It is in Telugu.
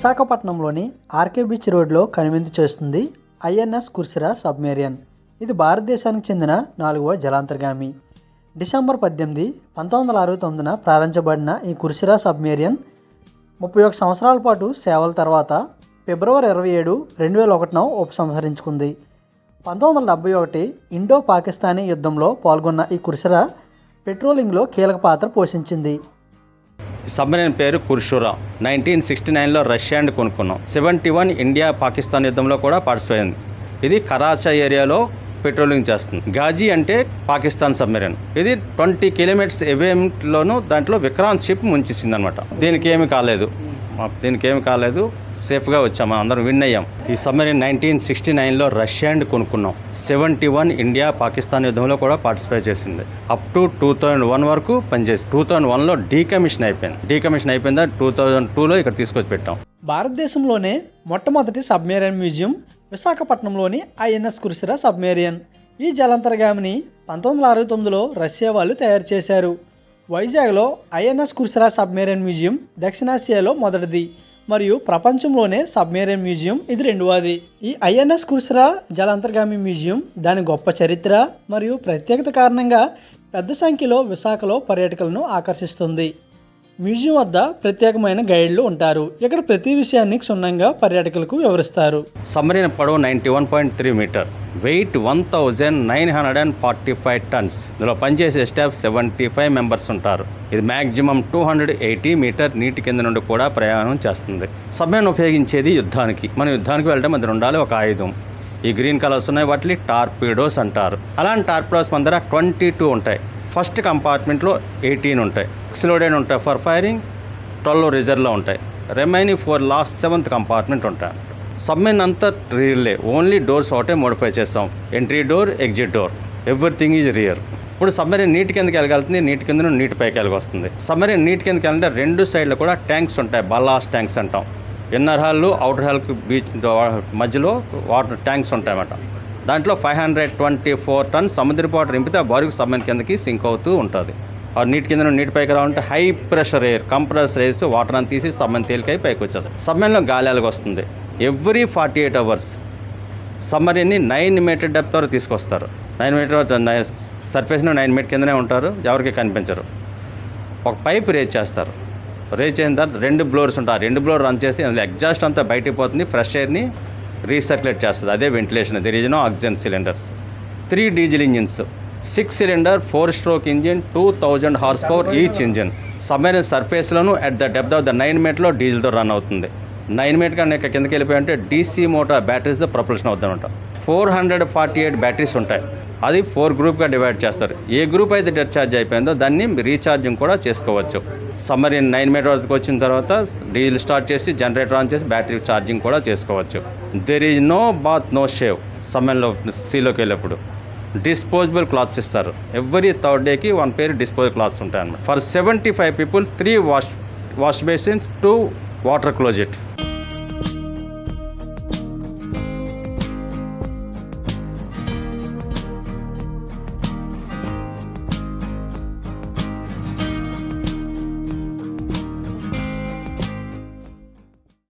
విశాఖపట్నంలోని ఆర్కే బీచ్ రోడ్లో కనువిందు చేస్తుంది ఐఎన్ఎస్ కుర్సిరా సబ్మెరియన్. ఇది భారతదేశానికి చెందిన నాలుగవ జలాంతర్గామి. డిసెంబర్ పద్దెనిమిది పంతొమ్మిది వందల అరవై తొమ్మిదిన ప్రారంభించబడిన ఈ కుర్సిరా సబ్మెరియన్ ముప్పై ఒక సంవత్సరాల పాటు సేవల తర్వాత ఫిబ్రవరి ఇరవై ఏడు రెండు వేల ఒకటిన ఉపసంహరించుకుంది. పంతొమ్మిది వందల డెబ్బై ఒకటి ఇండో పాకిస్తానీ యుద్ధంలో పాల్గొన్న ఈ కుర్సిరా పెట్రోలింగ్లో కీలక పాత్ర పోషించింది. సబ్మెరైన్ పేరు కుర్షురా. నైన్టీన్ సిక్స్టీ నైన్లో రష్యా అండ్ కొనుక్కున్నాం. సెవెంటీ వన్ ఇండియా పాకిస్తాన్ యుద్ధంలో కూడా పార్టిసిపేట్ అయింది. ఇది కరాచా ఏరియాలో పెట్రోలింగ్ చేస్తుంది. గాజీ అంటే పాకిస్తాన్ సబ్మెరైన్. ఇది ట్వంటీ కిలోమీటర్స్ ఎవేమ్లోను దాంట్లో విక్రాంత్ షిప్ ముంచేసింది అనమాట దీనికి ఏమి కాలేదు. దీనికి ఏమి కాలేదు. సేఫ్గా వచ్చాము అందరం విన్ అయ్యాం. ఈ సబ్మెరైన్ నైన్టీన్ సిక్స్టీ నైన్లో రష్యా కొనుక్కున్నాం. సెవెంటీ వన్ ఇండియా పాకిస్తాన్ యుద్ధంలో కూడా పార్టిసిపేట్ చేసింది. Up to two thousand one వరకు పనిచేసి టూ థౌజండ్ వన్లో డీకమిషన్ అయిపోయింది. డీకమిషన్ అయిపోయిందా? టూ థౌజండ్ టూలో ఇక్కడ తీసుకొచ్చి పెట్టాం భారతదేశంలోనే మొట్టమొదటి సబ్మెరైన్ మ్యూజియం విశాఖపట్నంలోని ఐఎన్ఎస్ కురిసిరా సబ్మెరియన్ ఈ జలాంతర్గామిని పంతొమ్మిది వందల అరవై తొమ్మిదిలో రష్యా వాళ్ళు తయారు చేశారు. వైజాగ్లో ఐఎన్ఎస్ కుర్సరా సబ్మెరైన్ మ్యూజియం దక్షిణాసియాలో మొదటిది మరియు ప్రపంచంలోనే సబ్మెరైన్ మ్యూజియం ఇది రెండవది. ఈ ఐఎన్ఎస్ కుర్సరా జలాంతర్గామి మ్యూజియం దాని గొప్ప చరిత్ర మరియు ప్రత్యేకత కారణంగా పెద్ద సంఖ్యలో విశాఖలో పర్యాటకులను ఆకర్షిస్తుంది. మ్యూజియం వద్ద ప్రత్యేకమైన గైడ్లు ఉంటారు. ఇక్కడ ప్రతి విషయాన్ని క్షుణ్ణంగా పర్యాటకులకు వివరిస్తారు. సబ్మెరైన్ పొడవు ninety one point three metre weight one thousand nine hundred and forty five tons ఇందులో పనిచేసే స్టాఫ్ సెవెంటీ ఫైవ్ మెంబర్స్ ఉంటారు. ఇది maximum two hundred eighty metre నీటి కింద నుండి కూడా ప్రయాణం చేస్తుంది. సమయాన్ని ఉపయోగించేది యుద్ధానికి. మనం యుద్ధానికి వెళ్ళడం అది ఉండాలి ఒక ఆయుధం. ఈ గ్రీన్ కలర్స్ ఉన్నాయి వాటిని టార్పీడోస్ అంటారు. అలాంటి టార్పీడోస్ మన దగ్గర ట్వంటీ టూ ఉంటాయి. ఫస్ట్ కంపార్ట్మెంట్లో ఎయిటీన్ ఉంటాయి. ఎక్స్లోడెడ్ ఉంటాయి ఫర్ ఫైరింగ్ ట్వెల్వ్ రిజర్వ్లో ఉంటాయి. Remaining four last seventh compartment ఉంటాయి. సబ్మెన్ అంతా రియర్లే ఓన్లీ డోర్స్ ఒకటే మోడిఫై చేస్తాం. Entry door exit door. Everything is rear. ఇప్పుడు సబ్మెరీన్ నీటి కిందకి వెళ్ళగలుగుతుంది నీటి కింద నీటి పైకి వెళ్ళగొస్తుంది. సబ్మెరీన్ నీటి కిందకి వెళ్ళాలంటే రెండు సైడ్లు కూడా ట్యాంక్స్ ఉంటాయి. బలాస్ ట్యాంక్స్ అంటాం. ఇన్నర్ హాల్ అవుటర్ హాల్కి బీచ్ మధ్యలో వాటర్ ట్యాంక్స్ ఉంటాయన్నమాట. దాంట్లో five hundred twenty four ton సముద్రపు వాటర్ నింపితే ఆ బారుకు సబ్మెన్ కిందకి సింక్ అవుతూ ఉంటుంది. ఆ నీటి కింద నీటి పైకి రావాలంటే హై ప్రెషర్ ఎయిర్ కంప్రెసర్ వేసి వాటర్ అని తీసి సబ్మెన్ తేలికై పైకి వచ్చేస్తుంది సబ్మెన్లో గాలి వస్తుంది? ఎవ్రీ ఫార్టీ ఎయిట్ అవర్స్ సమ్మరీని నైన్ మీటర్ డెప్త్ వరకు తీసుకొస్తారు. నైన్ మీటర్ సర్ఫేస్ని నైన్ మీటర్ కిందనే ఉంటారు ఎవరికి కనిపించరు. ఒక పైప్ రేజ్ చేస్తారు. రేజ్ అయిన తర్వాత రెండు బ్లోర్స్ ఉంటాయి. ఆ రెండు బ్లోర్ రన్ చేసి అందులో ఎగ్జాస్ట్ అంతా బయటికి పోతుంది. ఫ్రెష్ ఎయిర్ని రీసర్క్యులేట్ చేస్తుంది. అదే ventilation the reason oxygen cylinders. Three diesel engines six cylinder four stroke engine two thousand horse power each engine. Submarine సర్ఫేస్లోను at the depth of the nine మీటర్లో డీజిల్తో రన్ అవుతుంది. నైన్ మీటర్ కన్నా ఇంకా కిందకి వెళ్ళిపోయాయంటే డీసీ మోటార్ బ్యాటరీస్తో ప్రొపల్షన్ అవుతుందన్నమాట four hundred forty eight batteries ఉంటాయి. అది ఫోర్ గ్రూప్గా డివైడ్ చేస్తారు. ఏ గ్రూప్ అయితే డిశ్చార్జ్ అయిపోయిందో దాన్ని రీఛార్జింగ్ కూడా చేసుకోవచ్చు. సమ్మర్ నైన్ మీటర్ వరకు వచ్చిన తర్వాత డీజిల్ స్టార్ట్ చేసి జనరేటర్ ఆన్ చేసి బ్యాటరీ ఛార్జింగ్ కూడా చేసుకోవచ్చు. There is no bath no shave సమ్మర్లో సీలోకి వెళ్ళేప్పుడు. డిస్పోజబుల్ క్లాత్స్ ఇస్తారు. ఎవ్రీ థర్డ్ డేకి వన్ పేరు డిస్పోజబుల్ క్లాత్స్ ఉంటాయి అన్నమాట for seventy five people three wash wash basins two water closet.